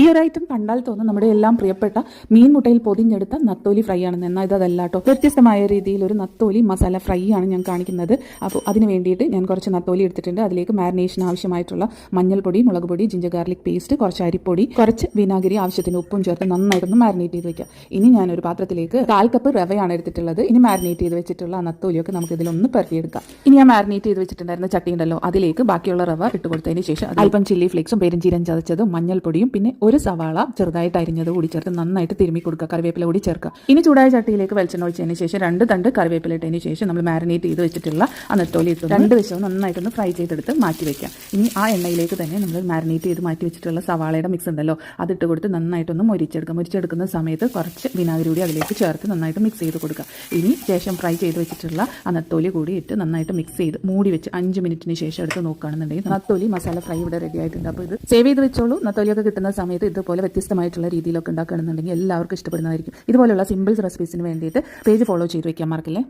ഈ ഒരു ഐറ്റം കണ്ടാൽ തോന്നും നമ്മുടെ എല്ലാം പ്രിയപ്പെട്ട മീൻ മുട്ടയിൽ പൊതിഞ്ഞെടുത്ത നത്തോലി ഫ്രൈ ആണെന്ന്. എന്നാൽ ഇതല്ല കേട്ടോ വ്യത്യസ്തമായ രീതിയിൽ ഒരു നത്തോലി മസാല ഫ്രൈ ആണ് ഞാൻ കാണിക്കുന്നത്. അപ്പോൾ അതിന് വേണ്ടിയിട്ട് ഞാൻ കുറച്ച് നത്തോലി എടുത്തിട്ടുണ്ട്. അതിലേക്ക് മാരിനേഷൻ ആവശ്യമായിട്ടുള്ള മഞ്ഞൾപ്പൊടി മുളക് പൊടി ജിഞ്ചർ ഗാർലിക് പേസ്റ്റ് കുറച്ച് അരിപ്പൊടി കുറച്ച് വിനാഗിരി ആവശ്യത്തിന് ഉപ്പും ചേർത്ത് നന്നായിട്ടൊന്ന് മാരിനേറ്റ് ചെയ്ത് വെക്കാം ഇനി ഞാൻ ഒരു പാത്രത്തിലേക്ക് കാൽ കപ്പ് റവയാണ് എടുത്തിട്ടുള്ളത്. ഇനി മാരിനേറ്റ് ചെയ്ത് വെച്ചിട്ടുള്ള ആ നത്തോലിയൊക്കെ നമുക്ക് ഇതിലൊന്ന് പരത്തിയെടുക്കാം ഇനി ഞാൻ മാരിനേറ്റ് ചെയ്ത് വെച്ചിട്ടുണ്ടായിരുന്ന ചട്ടി ഉണ്ടല്ലോ അതിലേക്ക് ബാക്കിയുള്ള റവ ഇട്ട് കൊടുത്തതിന് ശേഷം അല്പം ചില്ലി ഫ്ലേക്സും പെരുംജീരം ചതച്ചതും മഞ്ഞൾപ്പൊടിയും പിന്നെ ഒരു സവാള ചെറുതായിട്ട് അരിഞ്ഞത് കൂടി ചേർത്ത് നന്നായിട്ട് തിരുമ്മി കൊടുക്കുക കറിവേപ്പില കൂടി ചേർക്കുക. ഇനി ചൂടായ ചട്ടിയിലേക്ക് വെളിച്ചെണ്ണ ഒഴിച്ചതിന് ശേഷം രണ്ട് തണ്ട് കറിവേപ്പില ഇട്ടതിന് ശേഷം നമ്മൾ മാരിനേറ്റ് ചെയ്ത് വെച്ചിട്ടുള്ള ആ നെത്തോലി ഇട്ട് രണ്ട് വശവും നന്നായിട്ടൊന്ന് ഫ്രൈ ചെയ്തെടുത്ത് മാറ്റി വെക്കാം ഇനി ആ എണ്ണയിലേക്ക് തന്നെ നമ്മൾ മാരിനേറ്റ് ചെയ്ത് മാറ്റി വെച്ചിട്ടുള്ള സവാളയുടെ മിക്സ് ഉണ്ടല്ലോ അതിട്ട് കൊടുത്ത് നന്നായിട്ടൊന്ന് മുരിച്ചെടുക്കുക. മുരിച്ചെടുക്കുന്ന സമയത്ത് കുറച്ച് വിനാഗിരി കൂടി അതിലേക്ക് ചേർത്ത് നന്നായിട്ട് മിക്സ് ചെയ്ത് കൊടുക്കുക. ഇനി ശേഷം ഫ്രൈ ചെയ്ത് വെച്ചിട്ടുള്ള ആ നത്തോലി കൂടി ഇട്ട് നന്നായിട്ട് മിക്സ് ചെയ്ത് മൂടി വെച്ച് അഞ്ച് മിനിറ്റിന് ശേഷം എടുത്ത് നോക്കുകയാണെന്നുണ്ടെങ്കിൽ നത്തോലി മസാല ഫ്രൈ ഇവിടെ റെഡി ആയിട്ടുണ്ട്. അപ്പോൾ ഇത് സേവ് ചെയ്ത് വെച്ചോളൂ. നത്തോലിയൊക്കെ കിട്ടുന്ന സമയത്ത് ഇതുപോലെ വ്യത്യസ്തമായിട്ടുള്ള രീതിയിലൊക്കെ ഉണ്ടാക്കുകയാണെന്നുണ്ടെങ്കിൽ എല്ലാവർക്കും ഇഷ്ടപ്പെടുന്നതായിരിക്കും. ഇതുപോലെയുള്ള സിമ്പിൾസ് റെസിപ്പീസിന് വേണ്ടിയിട്ട് പേജ് ഫോളോ ചെയ്ത് വയ്ക്കാൻ മറക്കില്ലേ?